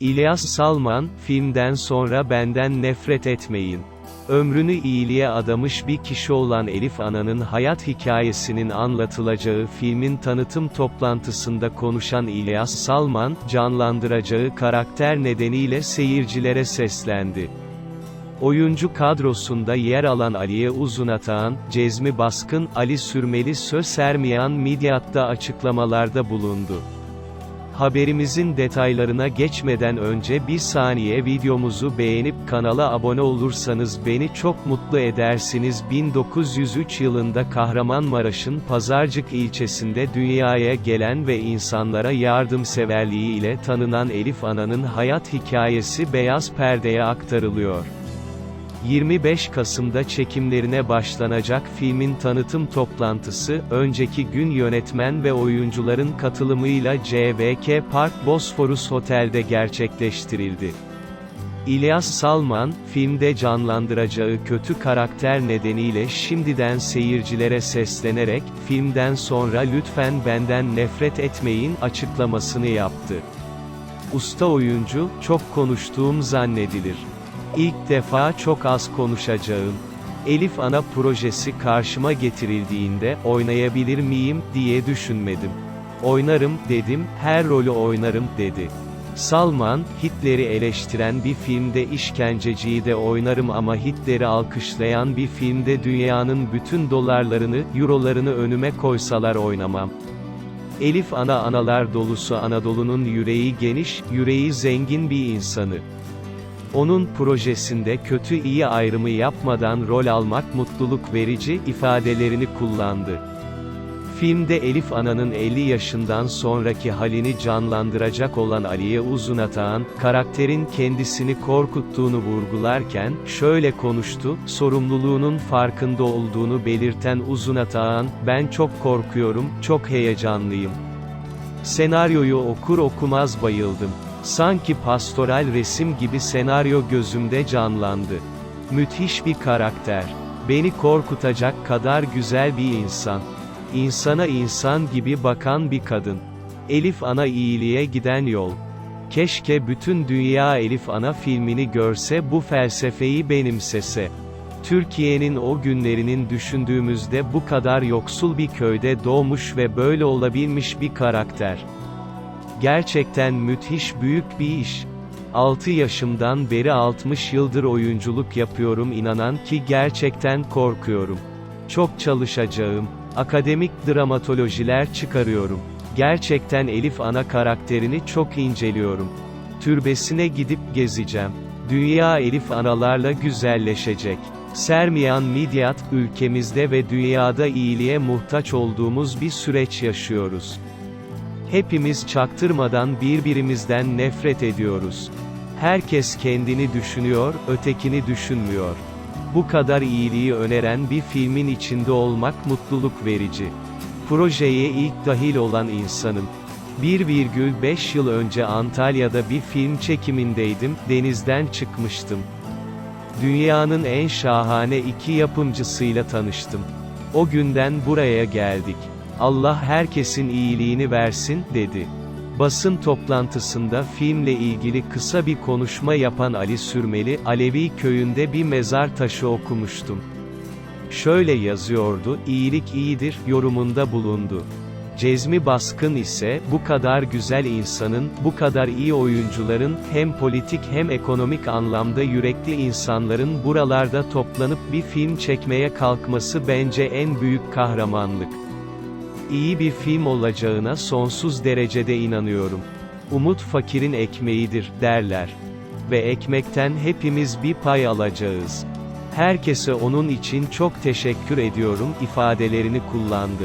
İlyas Salman, filmden sonra benden nefret etmeyin. Ömrünü iyiliğe adamış bir kişi olan Elif Ana'nın hayat hikayesinin anlatılacağı filmin tanıtım toplantısında konuşan İlyas Salman, canlandıracağı karakter nedeniyle seyircilere seslendi. Oyuncu kadrosunda yer alan Aliye Uzunatağan, Cezmi Baskın, Ali Sürmeli söz sermeyen Midyat'ta açıklamalarda bulundu. Haberimizin detaylarına geçmeden önce bir saniye videomuzu beğenip kanala abone olursanız beni çok mutlu edersiniz. 1903 yılında Kahramanmaraş'ın Pazarcık ilçesinde dünyaya gelen ve insanlara yardımseverliği ile tanınan Elif Ana'nın hayat hikayesi beyaz perdeye aktarılıyor. 25 Kasım'da çekimlerine başlanacak filmin tanıtım toplantısı, önceki gün yönetmen ve oyuncuların katılımıyla CVK Park Bosphorus Otel'de gerçekleştirildi. İlyas Salman, filmde canlandıracağı kötü karakter nedeniyle şimdiden seyircilere seslenerek, filmden sonra lütfen benden nefret etmeyin açıklamasını yaptı. Usta oyuncu, çok konuştuğum zannedilir. İlk defa çok az konuşacağım. Elif Ana projesi karşıma getirildiğinde, oynayabilir miyim, diye düşünmedim. Oynarım, dedim, her rolü oynarım, dedi. Salman, Hitler'i eleştiren bir filmde işkenceciyi de oynarım ama Hitler'i alkışlayan bir filmde dünyanın bütün dolarlarını, eurolarını önüme koysalar oynamam. Elif Ana analar dolusu Anadolu'nun yüreği geniş, yüreği zengin bir insanı. Onun projesinde kötü iyi ayrımı yapmadan rol almak mutluluk verici ifadelerini kullandı. Filmde Elif Ana'nın 50 yaşından sonraki halini canlandıracak olan Aliye Uzunatağan, karakterin kendisini korkuttuğunu vurgularken, şöyle konuştu, sorumluluğunun farkında olduğunu belirten Uzunatağan, ben çok korkuyorum, çok heyecanlıyım. Senaryoyu okur okumaz bayıldım. Sanki pastoral resim gibi senaryo gözümde canlandı. Müthiş bir karakter. Beni korkutacak kadar güzel bir insan. İnsana insan gibi bakan bir kadın. Elif Ana iyiliğe giden yol. Keşke bütün dünya Elif Ana filmini görse bu felsefeyi benimsese. Türkiye'nin o günlerinin düşündüğümüzde bu kadar yoksul bir köyde doğmuş ve böyle olabilmiş bir karakter. Gerçekten müthiş büyük bir iş. 6 yaşımdan beri 60 yıldır oyunculuk yapıyorum inanan ki gerçekten korkuyorum. Çok çalışacağım. Akademik dramatolojiler çıkarıyorum. Gerçekten Elif ana karakterini çok inceliyorum. Türbesine gidip gezeceğim. Dünya Elif analarla güzelleşecek. Sermiyan Midyat, ülkemizde ve dünyada iyiliğe muhtaç olduğumuz bir süreç yaşıyoruz. Hepimiz çaktırmadan birbirimizden nefret ediyoruz. Herkes kendini düşünüyor, ötekini düşünmüyor. Bu kadar iyiliği öneren bir filmin içinde olmak mutluluk verici. Projeye ilk dahil olan insanım. 1,5 yıl önce Antalya'da bir film çekimindeydim, denizden çıkmıştım. Dünyanın en şahane iki yapımcısıyla tanıştım. O günden buraya geldik. Allah herkesin iyiliğini versin, dedi. Basın toplantısında filmle ilgili kısa bir konuşma yapan Ali Sürmeli, Alevi köyünde bir mezar taşı okumuştum. Şöyle yazıyordu, iyilik iyidir, yorumunda bulundu. Cezmi Baskın ise, bu kadar güzel insanın, bu kadar iyi oyuncuların, hem politik hem ekonomik anlamda yürekli insanların buralarda toplanıp bir film çekmeye kalkması bence en büyük kahramanlık. İyi bir film olacağına sonsuz derecede inanıyorum. Umut fakirin ekmeğidir, derler. Ve ekmekten hepimiz bir pay alacağız. Herkese onun için çok teşekkür ediyorum ifadelerini kullandı.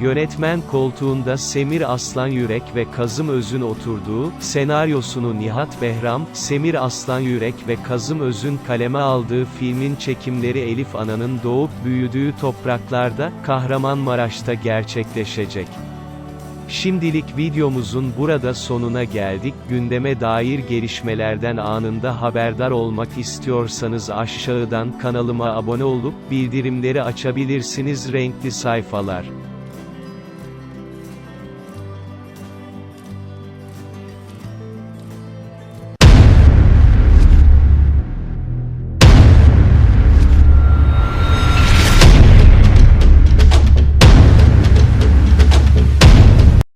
Yönetmen koltuğunda Semir Aslan Yürek ve Kazım Öz'ün oturduğu, senaryosunu Nihat Behram, Semir Aslan Yürek ve Kazım Öz'ün kaleme aldığı filmin çekimleri Elif Ana'nın doğup büyüdüğü topraklarda, Kahramanmaraş'ta gerçekleşecek. Şimdilik videomuzun burada sonuna geldik. Gündeme dair gelişmelerden anında haberdar olmak istiyorsanız aşağıdan kanalıma abone olup bildirimleri açabilirsiniz renkli sayfalar.